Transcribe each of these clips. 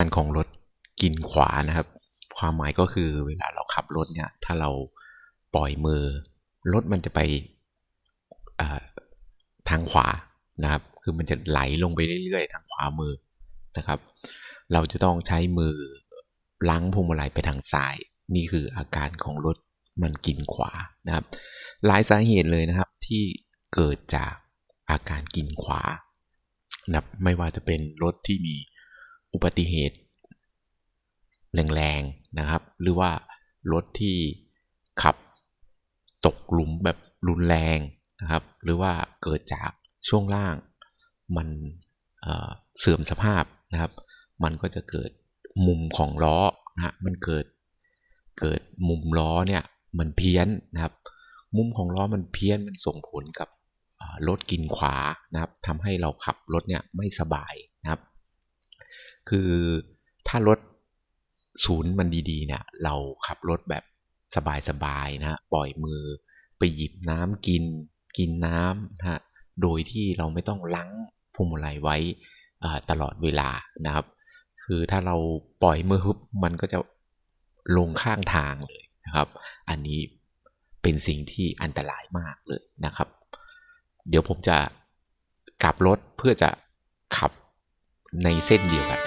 การของรถกินขวานะครับ ความหมายก็คือเวลาเราขับรถเนี่ย ถ้าเราปล่อยมือ รถมันจะไปทางขวานะครับ คือมันจะไหลลงไปเรื่อยๆ ทางขวามือนะครับ เราจะต้องใช้มือล้างพวงมาลัยไปทางซ้าย นี่คืออาการของรถมันกินขวานะครับ หลายสาเหตุเลยนะครับที่เกิดจากอาการกินขวานะไม่ว่าจะเป็นรถที่มี อุบัติเหตุ แรงๆนะครับ หรือว่ารถที่ขับตกหลุมแบบรุนแรงนะครับ หรือว่าเกิดจากช่วงล่าง มันเเสื่อมสภาพนะครับ มันก็จะเกิดมุมของล้อนะมันเกิดเกิดมุมล้อเนี่ยมันเพี้ยนนะครับ มุมของล้อมันเพี้ยนมันส่งผลกับรถกินขวานะครับทำให้เราขับรถเนี่ยไม่สบาย คือถ้ารถศูนย์มันดีๆเนี่ยเราขับรถแบบสบายๆนะปล่อยมือไปหยิบน้ำกิน กินน้ำนะโดยที่เราไม่ต้องล้างพวงมาลัยไว้ตลอดเวลานะครับ คือถ้าเราปล่อยมือปุ๊บมันก็จะลงข้างทางเลยนะครับ อันนี้เป็นสิ่งที่อันตรายมากเลยนะครับ เดี๋ยวผมจะกลับรถเพื่อจะขับในเส้นเดียวกัน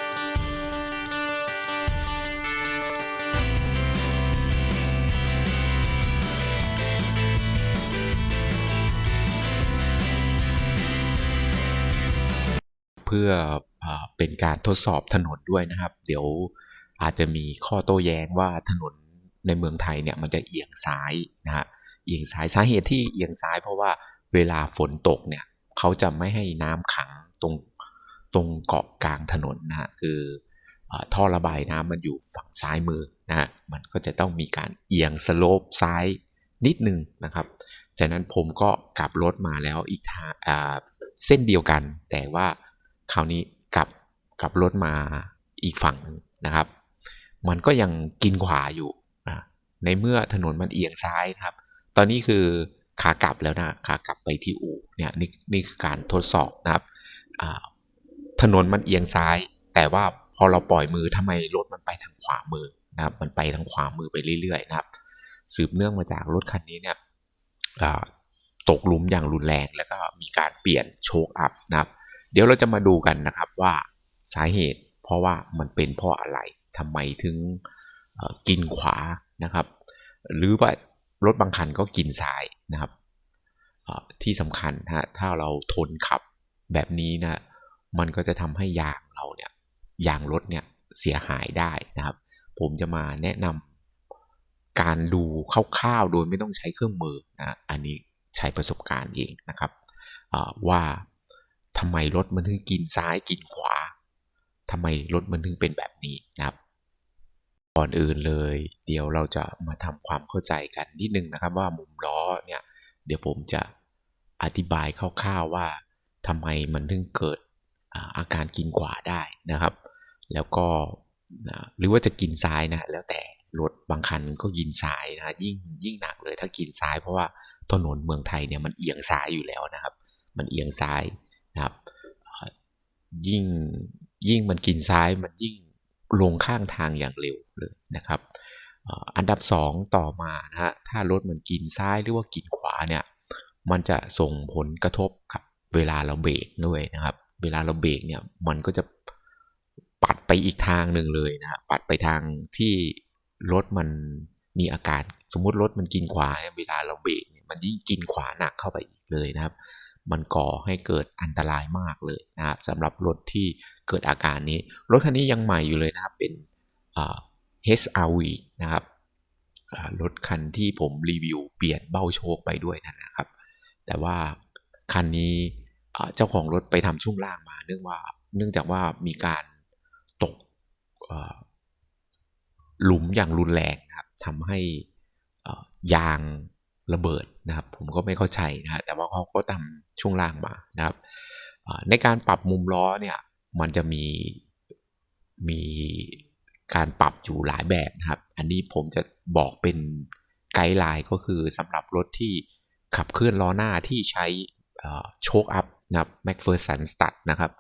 พื่ออเป็นการทดสอบถนนด้วยนะครับ เดี๋ยวอาจจะมีข้อโต้แย้งว่าถนนในเมืองไทยเนี่ยมันจะเอียงซ้ายนะฮะเอียงซ้ายสาเหตุที่เอียงซ้ายเพราะว่าเวลาฝนตกเนี่ยเขาจะไม่ให้น้ำขังตรงตรงเกาะกลางถนนนะฮะคือท่อระบายน้ำมันอยู่ฝั่งซ้ายมือนะฮะมันก็จะต้องมีการเอียงสโลปซ้ายนิดนึงนะครับ จากนั้นผมก็กลับรถมาแล้วอีกทางเส้นเดียวกันแต่ว่า คราวนี้กลับกลับรถมาอีกฝั่งนะครับ มันก็ยังกินขวาอยู่นะในเมื่อถนนมันเอียงซ้ายนะครับ ตอนนี้คือขากลับแล้วนะขากลับไปที่อู่เนี่ยนี่นี่คือการทดสอบนะครับถนนมันเอียงซ้าย แต่ว่าพอเราปล่อยมือทำไมรถมันไปทางขวามือนะครับ มันไปทางขวามือไปเรื่อยๆนะครับ สืบเนื่องมาจากรถคันนี้เนี่ยตกหลุมอย่างรุนแรงแล้วก็มีการเปลี่ยนโชคอัพนะครับ เดี๋ยวเราจะมาดูกันนะครับว่าสาเหตุ เพราะว่ามันเป็นเพราะอะไรทำไมถึงกินขวานะครับ หรือว่ารถบางคันก็กินซ้ายนะครับที่สำคัญฮะถ้าเราทนขับแบบนี้นะมันก็จะทำให้ยางเราเนี่ยยางรถเนี่ยเสียหายได้นะครับ ผมจะมาแนะนำการดูคร่าวๆโดยไม่ต้องใช้เครื่องมือนะอันนี้ใช้ประสบการณ์เองนะครับว่า ทำไมรถมันถึงกินซ้ายกินขวาทำไมรถมันถึงเป็นแบบนี้นะครับ ก่อนอื่นเลย เดี๋ยวเราจะมาทำความเข้าใจกันนิดนึงนะครับว่ามุมล้อเนี่ยเดี๋ยวผมจะอธิบายคร่าวๆว่าทำไมมันถึงเกิดอาการกินขวาได้นะครับ แล้วก็หรือว่าจะกินซ้ายนะแล้วแต่รถบางคันก็กินซ้ายนะยิ่งยิ่งหนักเลยถ้ากินซ้ายเพราะว่าถนนเมืองไทยเนี่ยมันเอียงซ้ายอยู่แล้วนะครับ มันเอียงซ้าย นะครับยิ่งยิ่งมันกินซ้ายมันยิ่งลงข้างทางอย่างเร็วเลยนะครับอันดับ 2 ต่อมานะฮะถ้ารถมันกินซ้ายหรือว่ากินขวาเนี่ยมันจะส่งผลกระทบกับเวลาเราเบรกด้วยนะครับ เวลาเราเบรกเนี่ยมันก็จะปัดไปอีกทางหนึ่งเลยนะปัดไปทางที่รถมันมีอาการสมมุติรถมันกินขวาเวลาเราเบรกเนี่ยมันยิ่งกินขวาหนักเข้าไปอีกเลยนะครับ มันก่อให้เกิดอันตรายมากเลยนะครับสำหรับรถที่เกิดอาการนี้ รถคันนี้ยังใหม่อยู่เลยนะครับ เป็น HRV นะครับรถคันที่ผมรีวิวเปลี่ยนเบ้าโชคไปด้วยนั่นนะครับ แต่ว่าคันนี้เจ้าของรถไปทำช่วงล่างมา เนื่องว่าเนื่องจากว่ามีการตกหลุมอย่างรุนแรงนะครับทำให้ยาง ระเบิดนะครับ ผมก็ไม่เข้าใจนะแต่ว่าเขาก็ทำช่วงล่างมานะครับในการปรับมุมล้อเนี่ยมันจะมีมีการปรับอยู่หลายแบบนะครับ อันนี้ผมจะบอกเป็นไกด์ไลน์ก็คือสำหรับรถที่ขับเคลื่อนล้อหน้าที่ใช้โชคอัพนะครับ MacPherson Stud นะครับ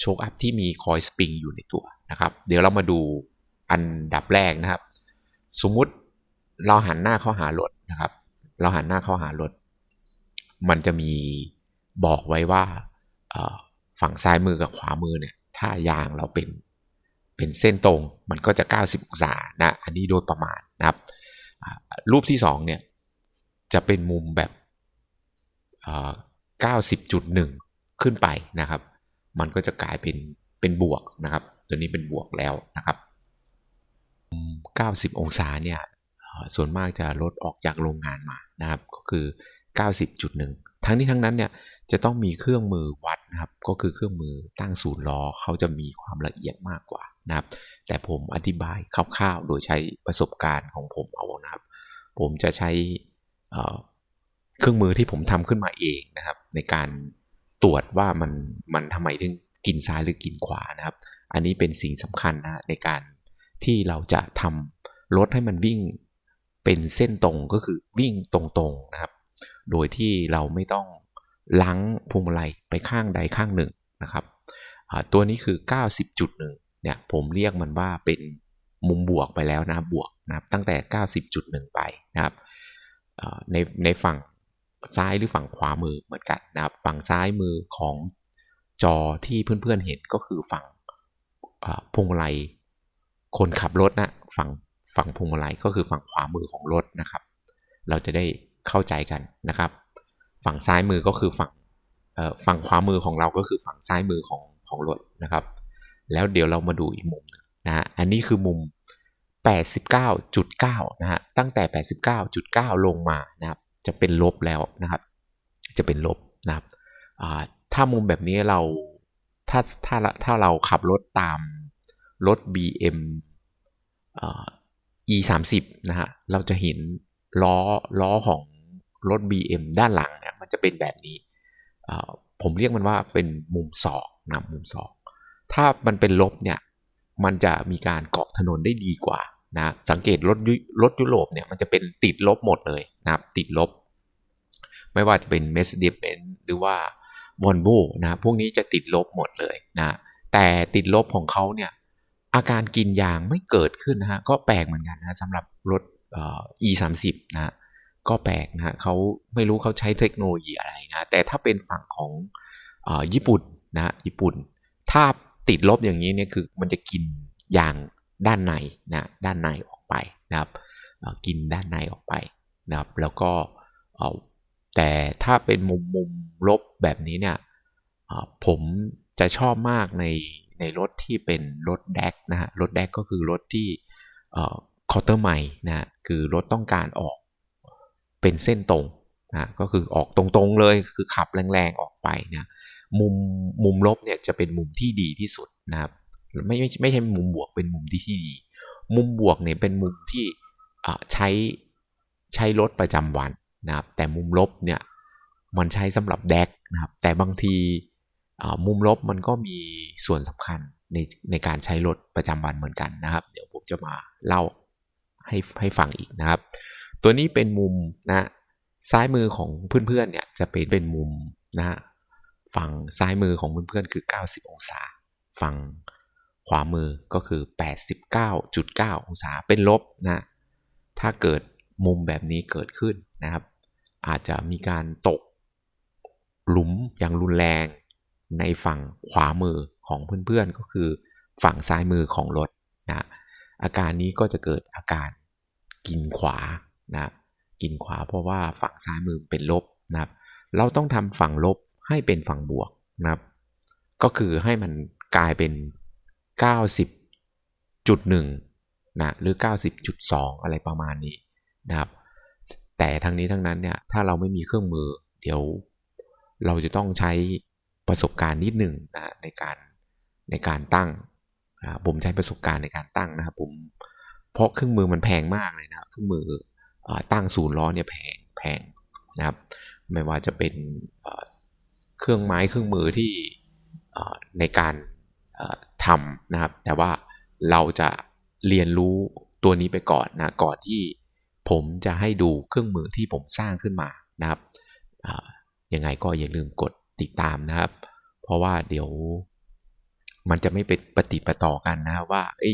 โชคอัพที่มีคอยสปริงอยู่ในตัวนะครับ เดี๋ยวเรามาดูอันดับแรกนะครับ สมมุติเราหันหน้าเข้าหารถนะครับ เราหันหน้าเข้าหารถ มันจะมีบอกไว้ว่าฝั่งซ้ายมือกับขวามือเนี่ย ถ้ายางเราเป็นเป็นเส้นตรงมันก็จะ 90 องศานะอันนี้โดยประมาณนะครับ รูปที่ 2 เนี่ย จะเป็นมุมแบบ90.1 ขึ้นไปนะครับ มันก็จะกลายเป็นเป็นบวกนะครับ ตัวนี้เป็นบวกแล้วนะครับ 90 องศาเนี่ย ส่วนมากจะลดออกจากโรงงานมานะครับ ก็คือ 90.1 ทั้งนี้ทั้งนั้นเนี่ยจะต้องมีเครื่องมือวัดนะครับ ก็คือเครื่องมือตั้งศูนย์ล้อเขาจะมีความละเอียดมากกว่านะครับ แต่ผมอธิบายคร่าวๆ โดยใช้ประสบการณ์ของผมเอานะครับ ผมจะใช้เครื่องมือที่ผมทำขึ้นมาเองนะครับ ในการตรวจว่ามันมันทำไมถึงกินซ้ายหรือกินขวานะครับ อันนี้เป็นสิ่งสำคัญนะในการที่เราจะทำรถให้มันวิ่ง เป็นเส้นตรงก็คือวิ่งตรงๆนะครับ โดยที่เราไม่ต้องล้างพวงมาลัยไปข้างใดข้างหนึ่งนะครับ ตัวนี้คือ 90.1 เนี่ยผมเรียกมันว่าเป็นมุมบวกไปแล้วนะบวกนะครับตั้งแต่ 90.1 ไปนะครับในในฝั่งซ้ายหรือฝั่งขวามือเหมือนกันนะครับ ฝั่งซ้ายมือของจอที่เพื่อนๆเห็นก็คือฝั่งพวงมาลัยคนขับรถนะฝั่ง ฝั่งพวงมาลัยก็คือฝั่งขวามือของรถนะครับ เราจะได้เข้าใจกันนะครับ ฝั่งซ้ายมือก็คือฝั่งฝั่งขวามือของเราก็คือฝั่งซ้ายมือของของรถนะครับ แล้วเดี๋ยวเรามาดูอีกมุมนะฮะอันนี้คือมุม 89.9 นะฮะตั้งแต่ 89.9 ลงมานะครับจะเป็นลบแล้วนะครับ จะเป็นลบนะครับถ้ามุมแบบนี้เราถ้าถ้าถ้าเราขับรถตามรถ BM e 3 0นะฮะเราจะเห็นล้อล้อของรถ BM ด้านหลังเนี่ยมันจะเป็นแบบนี้ ผมเรียกมันว่าเป็นมุมศอกนะมุมศอก ถ้ามันเป็นลบเนี่ยมันจะมีการเกาะถนนได้ดีกว่านะสังเกตรถรถยุโรปเนี่ยมันจะเป็นติดลบหมดเลยนะครับติดลบ ไม่ว่าจะเป็น Mercedes-Benz หรือว่า Volvo นะพวกนี้จะติดลบหมดเลยนะแต่ติดลบของเขาเนี่ย อาการกินยางไม่เกิดขึ้นนะฮะก็แปลกเหมือนกันนะสำหรับรถ e 3 0นะก็แปลกนะเขาไม่รู้เขาใช้เทคโนโลยีอะไรนะแต่ถ้าเป็นฝั่งของอญี่ปุ่นนะญี่ปุ่น ถ้าติดลบอย่างนี้เนี่ยคือมันจะกินยางด้านในนะด้านในออกไปนะครับกินด้านในออกไปนะครับแล้วก็แต่ถ้าเป็นมุมมุมลบแบบนี้เนี่ยผมจะชอบมากใน ในรถที่เป็นรถแดกนะฮะรถแดกก็คือรถที่คอเตอร์ใหม่นะคือรถต้องการออกเป็นเส้นตรงนะก็คือออกตรงๆเลยคือขับแรงๆออกไปนะมุมมุมลบเนี่ยจะเป็นมุมที่ดีที่สุดนะครับไม่ไม่ไม่ใช่มุมบวกเป็นมุมที่ดี มุมบวกเนี่ยเป็นมุมที่ใช้ใช้รถประจำวันนะครับแต่มุมลบเนี่ยมันใช้สำหรับแดกนะครับแต่บางที มุมลบมันก็มีส่วนสำคัญในในการใช้รถประจำวันเหมือนกันนะครับ เดี๋ยวผมจะมาเล่าให้ให้ฟังอีกนะครับ ตัวนี้เป็นมุมนะซ้ายมือของเพื่อนๆเนี่ยจะเป็นเป็นมุมนะฝั่งซ้ายมือของเพื่อนๆคือ 90 องศา ฝั่งขวามือก็คือ 89.9 องศาเป็นลบนะถ้าเกิดมุมแบบนี้เกิดขึ้นนะครับ อาจจะมีการตกหลุมอย่างรุนแรง ในฝั่งขวามือของเพื่อนๆก็คือฝั่งซ้ายมือของรถนะอาการนี้ก็จะเกิดอาการกินขวานะกินขวาเพราะว่าฝั่งซ้ายมือเป็นลบนะครับ เราต้องทำฝั่งลบให้เป็นฝั่งบวกนะครับ ก็คือให้มันกลายเป็น 90.1นะหรือ 90.2 อะไรประมาณนี้นะครับ แต่ทั้งนี้ทั้งนั้นเนี่ยถ้าเราไม่มีเครื่องมือ เดี๋ยวเราจะต้องใช้ ประสบการณ์นิดหนึ่งนะในการในการตั้งนะผมใช้ประสบการณ์ในการตั้งนะครับผมเพราะเครื่องมือมันแพงมากเลยนะเครื่องมืออตั้งศูนย์ล้อเนี่ยแพงแพงนะครับ ไม่ว่าจะเป็นเครื่องไม้เครื่องมือที่ในการทำนะครับ แต่ว่าเราจะเรียนรู้ตัวนี้ไปก่อนนะก่อนที่ผมจะให้ดูเครื่องมือที่ผมสร้างขึ้นมานะครับยังไงก็อย่าลืมกด ติดตามนะครับ เพราะว่าเดี๋ยวมันจะไม่เป็นปฏิปต่อกันนะว่าอ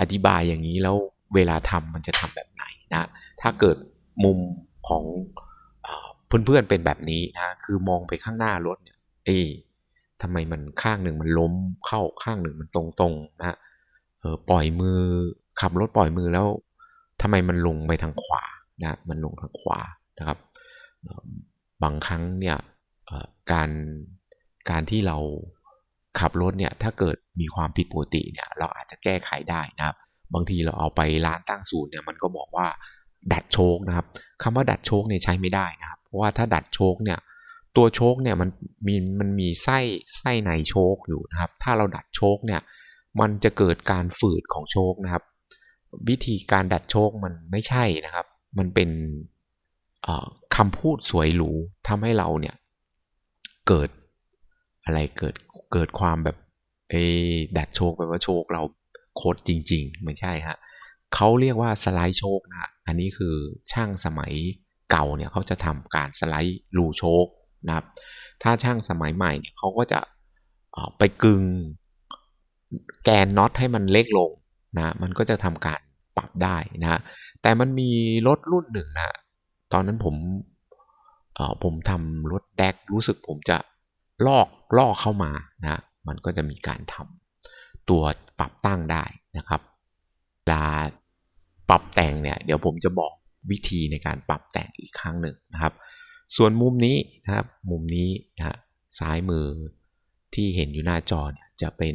อธิบายอย่างนี้แล้วเวลาทำมันจะทำแบบไหนนะ ถ้าเกิดมุมของเพื่อนๆเป็นแบบนี้นะ คือมองไปข้างหน้ารถเนี่ยเอ้ทำไมมันข้างหนึ่งมันล้มเข้าข้างหนึ่งมันตรงๆนะเออปล่อยมือขับรถปล่อยมือแล้วทำไมมันลงไปทางขวานะ มันลงทางขวานะครับ บางครั้งเนี่ย การการที่เราขับรถเนี่ยถ้าเกิดมีความผิดปกติเนี่ยเราอาจจะแก้ไขได้นะครับ บางทีเราเอาไปร้านตั้งศูนย์เนี่ยมันก็บอกว่าดัดโชคนะครับคำว่าดัดโชคเนี่ยใช้ไม่ได้นะครับ เพราะว่าถ้าดัดโชคเนี่ยตัวโชคเนี่ยมันมีมันมีไส้ไส้ในโชคอยู่นะครับ ถ้าเราดัดโชคเนี่ยมันจะเกิดการฝืดของโชคนะครับ วิธีการดัดโชคมันไม่ใช่นะครับ มันเป็นคำพูดสวยหรูทำให้เราเนี่ย เกิดอะไรเกิดเกิดความแบบเอดัดโชคไปลว่าโชคเราโคตรจริง ๆ ไม่ใช่ฮะเขาเรียกว่าสไลด์โชคนะอันนี้คือช่างสมัยเก่าเนี่ยเขาจะทำการสไลด์รูโชคนะครับ ถ้าช่างสมัยใหม่เนี่ยเขาก็จะไปกึงแกนน็อตให้มันเล็กลงนะมันก็จะทำการปรับได้นะ แต่มันมีรถรุ่นหนึ่งนะ ตอนนั้นผม ผมทำรถแดกรู้สึกผมจะลอกลอกเข้ามานะมันก็จะมีการทำตัวปรับตั้งได้นะครับเวลาปรับแต่งเนี่ยเดี๋ยวผมจะบอกวิธีในการปรับแต่งอีกครั้งหนึ่งนะครับ ส่วนมุมนี้นะครับมุมนี้นะซ้ายมือที่เห็นอยู่หน้าจอเนี่ยจะเป็น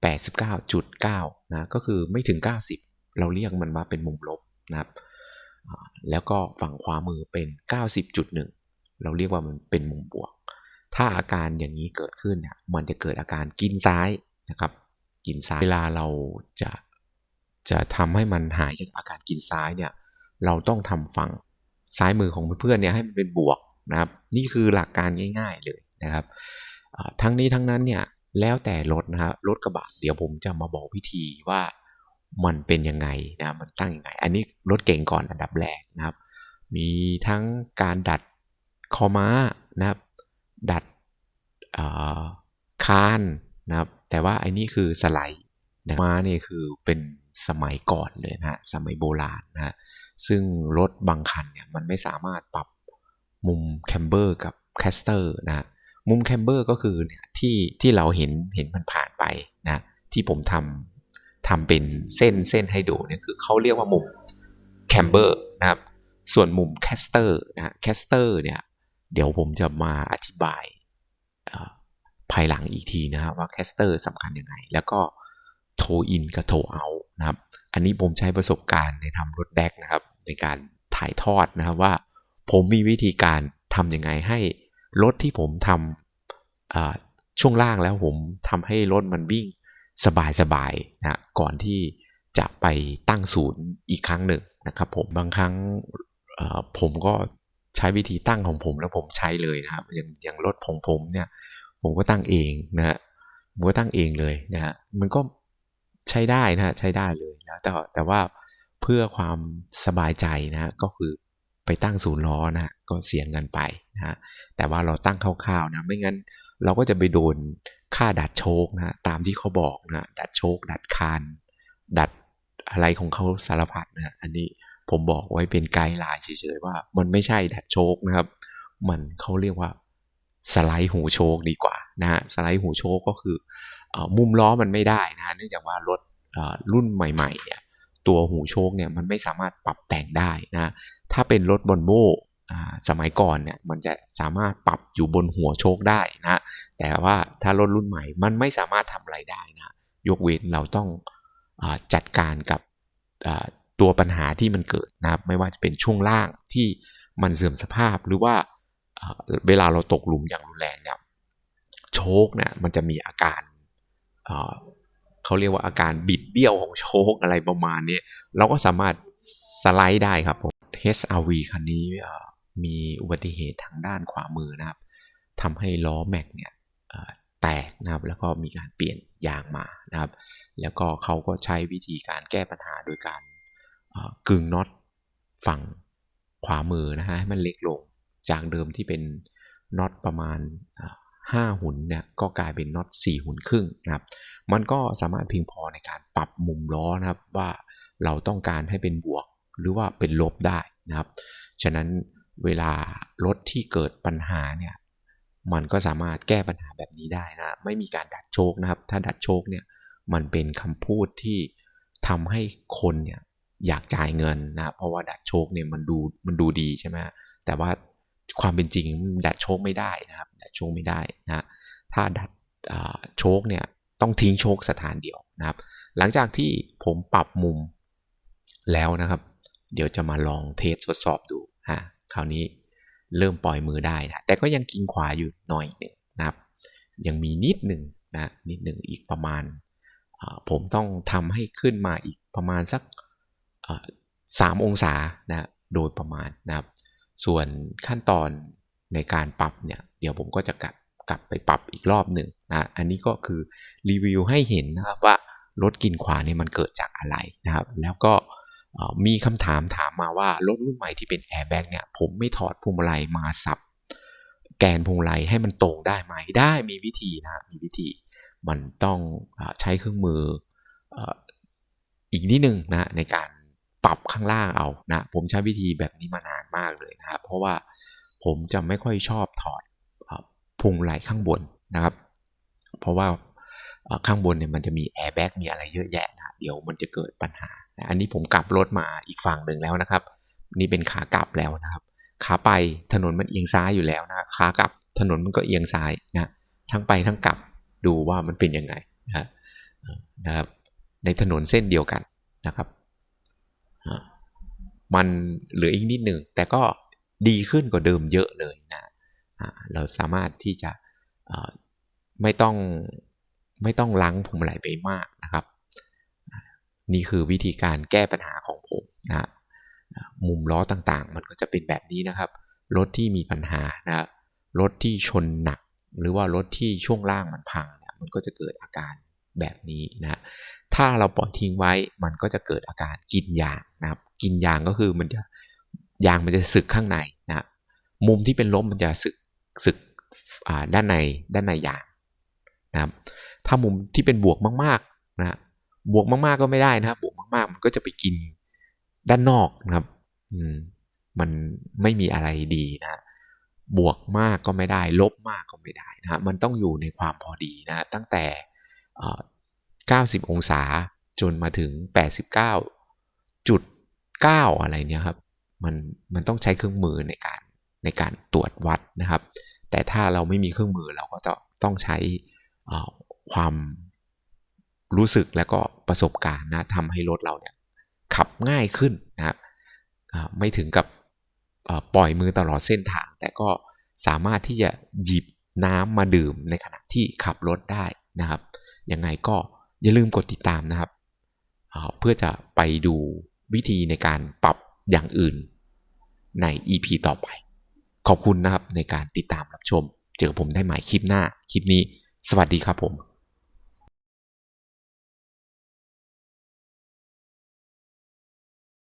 89.9นะก็คือไม่ถึง 90 เราเรียกมันว่าเป็นมุมลบนะครับแล้วก็ฝั่งขวามือเป็น 90.1 เราเรียกว่ามันเป็นมุมบวก ถ้าอาการอย่างนี้เกิดขึ้นเนี่ยมันจะเกิดอาการกินซ้ายนะครับกินซ้ายเวลาเราจะจะทำให้มันหายจากอาการกินซ้ายเนี่ยเราต้องทำฝั่งซ้ายมือของเพื่อนๆเนี่ยให้มันเป็นบวกนะครับ นี่คือหลักการง่ายๆเลยนะครับทั้งนี้ทั้งนั้นเนี่ยแล้วแต่รถนะครับรถกระบะเดี๋ยวผมจะมาบอกวิธีว่ามันเป็นยังไงนะมันตั้งยังไง อันนี้รถเก่งก่อนอันดับแรกนะครับ มีทั้งการดัด คอม้านะครับ ดัดคานนะครับ แต่ว่าไอ้นี่คือสไลด์นะม้าเนี่ยคือเป็นสมัยก่อนเลยนะสมัยโบราณนะซึ่งรถบางคันเนี่ยมันไม่สามารถปรับมุมแคมเบอร์กับแคสเตอร์นะมุมแคมเบอร์ก็คือเนี่ยที่ที่เราเห็นเห็นมันผ่านไปนะที่ผมทำทำเป็นเส้นเส้นให้ดูเนี่ยคือเขาเรียกว่ามุมแคมเบอร์นะครับส่วนมุมแคสเตอร์นะแคสเตอร์เนี่ย เดี๋ยวผมจะมาอธิบายภายหลังอีกทีนะครับว่าแคสเตอร์สำคัญยังไง แล้วก็โทอินกับโทเอานะครับ อันนี้ผมใช้ประสบการณ์ในทำรถแดกนะครับ ในการถ่ายทอดนะครับว่า ผมมีวิธีการทำยังไงให้รถที่ผมทำช่วงล่างแล้วผมทำให้รถมันวิ่งสบายๆนะก่อนที่จะไปตั้งศูนย์อีกครั้งหนึ่งนะครับผมบางครั้งผมก็ ช้วิธีตั้งของผมแล้วผมใช้เลยนะครับอย่างอย่างรถของผมเนี่ย ผมก็ตั้งเองนะฮะผมก็ตั้งเองเลยนะฮะมันก็ใช้ได้นะฮะใช้ได้เลยนะแต่แต่ว่าเพื่อความสบายใจนะก็คือไปตั้งศูนย์ล้อนะก็เสียเงินไปนะแต่ว่าเราตั้งคร่าวๆนะไม่งั้นเราก็จะไปโดนค่าดัดโชคนะตามที่เขาบอกนะดัดโชคดัดคานดัดอะไรของเขาสารพัดนะอันนี้ ผมบอกไว้เป็นไกด์ไลน์เฉยๆว่า มันไม่ใช่ดัดโชคนะครับ มันเขาเรียกว่าสไลด์หูโชคดีกว่านะฮะสไลด์หูโชคก็คือมุมล้อมันไม่ได้นะเนื่องจากว่ารถรุ่นใหม่ๆเนี่ยตัวหูโชคเนี่ยมันไม่สามารถปรับแต่งได้นะถ้าเป็นรถบนโบสมัยก่อนเนี่ยมันจะสามารถปรับอยู่บนหัวโชคได้นะแต่ว่าถ้ารถรุ่นใหม่มันไม่สามารถทำอะไรได้นะยกเว้นเราต้องอจัดการกับ ตัวปัญหาที่มันเกิดนะครับไม่ว่าจะเป็นช่วงล่างที่มันเสื่อมสภาพหรือว่าเวลาเราตกหลุมอย่างรุนแรงเนี่ยโชคเนี่ยมันจะมีอาการเขาเรียกว่าอาการบิดเบี้ยวของโชคอะไรประมาณนี้เราก็สามารถสไลด์ได้ครับผม HRV คันนี้มีอุบัติเหตุทางด้านขวามือนะครับทำให้ล้อแม็กเนี่ยแตกนะครับแล้วก็มีการเปลี่ยนยางมานะครับ แล้วก็เขาก็ใช้วิธีการแก้ปัญหาโดยการ กึ่งน็อตฝั่งขวามือนะฮะให้มันเล็กลงจากเดิมที่เป็นน็อตประมาณ 5 หุ่นเนี่ยก็กลายเป็นน็อต4 หุ่นครึ่งนะครับมันก็สามารถเพียงพอในการปรับมุมล้อนะครับว่าเราต้องการให้เป็นบวกหรือว่าเป็นลบได้นะครับ ฉะนั้นเวลารถที่เกิดปัญหาเนี่ยมันก็สามารถแก้ปัญหาแบบนี้ได้นะไม่มีการดัดโชคนะครับ ถ้าดัดโชคเนี่ยมันเป็นคำพูดที่ทำให้คนเนี่ย อยากจ่ายเงินนะเพราะว่าดัดโชคเนี่ยมันดูมันดูดีใช่ไหมแต่ว่าความเป็นจริงดัดโชคไม่ได้นะครับดัดโชคไม่ได้นะถ้าดัดโชคเนี่ยต้องทิ้งโชคสถานเดียวนะครับ หลังจากที่ผมปรับมุมแล้วนะครับ เดี๋ยวจะมาลองเทสทดสอบดูฮะคราวนี้เริ่มปล่อยมือได้นะแต่ก็ยังกินขวาอยู่หน่อยหนึ่งนะครับ ยังมีนิดหนึ่งนะนิดหนึ่งอีกประมาณ ผมต้องทำให้ขึ้นมาอีกประมาณสัก สามองศานะโดยประมาณนะครับ ส่วนขั้นตอนในการปรับเนี่ยเดี๋ยวผมก็จะกลับกลับไปปรับอีกรอบหนึ่งนะอันนี้ก็คือรีวิวให้เห็นนะครับว่ารถกินขวาเนี่ยมันเกิดจากอะไรนะครับ แล้วก็มีคำถามถามมาว่ารถรุ่นใหม่ที่เป็นแอร์แบ็กเนี่ยผมไม่ถอดพวงมาลัยมาสับ แกนพวงมาลัยให้มันตรงได้ไหมได้มีวิธีนะมีวิธีมันต้องใช้เครื่องมืออีกนิดนึงนะในการ ปรับข้างล่างเอานะ ผมใช้วิธีแบบนี้มานานมากเลยนะครับ เพราะว่าผมจะไม่ค่อยชอบถอดพุงไหล่ข้างบนนะครับ เพราะว่าข้างบนเนี่ยมันจะมีแอร์แบ็กมีอะไรเยอะแยะนะเดี๋ยวมันจะเกิดปัญหา อันนี้ผมกลับรถมาอีกฝั่งหนึ่งแล้วนะครับ นี่เป็นขากลับแล้วนะครับ ขาไปถนนมันเอียงซ้ายอยู่แล้วนะขากลับถนนมันก็เอียงซ้ายนะทั้งไปทั้งกลับดูว่ามันเป็นยังไงนะนะครับ ในถนนเส้นเดียวกันนะครับ มันเหลืออีกนิดหนึ่งแต่ก็ดีขึ้นกว่าเดิมเยอะเลยนะเราสามารถที่จะไม่ต้องไม่ต้องล้างพวงมาลัยไปมากนะครับ นี่คือวิธีการแก้ปัญหาของผมนะมุมล้อต่างๆ มันก็จะเป็นแบบนี้นะครับ รถที่มีปัญหานะรถที่ชนหนัก หรือว่ารถที่ช่วงล่างมันพังเนี่ยมันก็จะเกิดอาการ แบบนี้นะถ้าเราปล่อยทิ้งไว้มันก็จะเกิดอาการกินยางนะครับ กินยางก็คือมันจะยางมันจะสึกข้างในนะมุมที่เป็นล้มมันจะสึกสึกด้านในด้านในยางนะครับ ถ้ามุมที่เป็นบวกมากๆนะบวกมาก ๆก็ไม่ได้นะครับ บวกมาก ๆ มันก็จะไปกินด้านนอกนะครับ อืมมันไม่มีอะไรดีนะ บวกมากก็ไม่ได้ ลบมากก็ไม่ได้นะมันต้องอยู่ในความพอดีนะ ตั้งแต่ 90 องศาจนมาถึง 89จุด9อะไรเนี่ยครับ มันมันต้องใช้เครื่องมือในการในการตรวจวัดนะครับ แต่ถ้าเราไม่มีเครื่องมือเราก็จะต้องใช้ความรู้สึกและก็ประสบการณ์นะทำให้รถเราเนี่ยขับง่ายขึ้นนะครับไม่ถึงกับปล่อยมือตลอดเส้นทาง แต่ก็สามารถที่จะหยิบน้ำมาดื่มในขณะที่ขับรถได้ นะครับยังไงก็อย่าลืมกดติดตามนะครับ เพื่อจะไปดูวิธีในการปรับอย่างอื่นใน EP ต่อไป ขอบคุณนะครับในการติดตามรับชม เจอผมได้ใหม่คลิปหน้า คลิปนี้ สวัสดีครับผม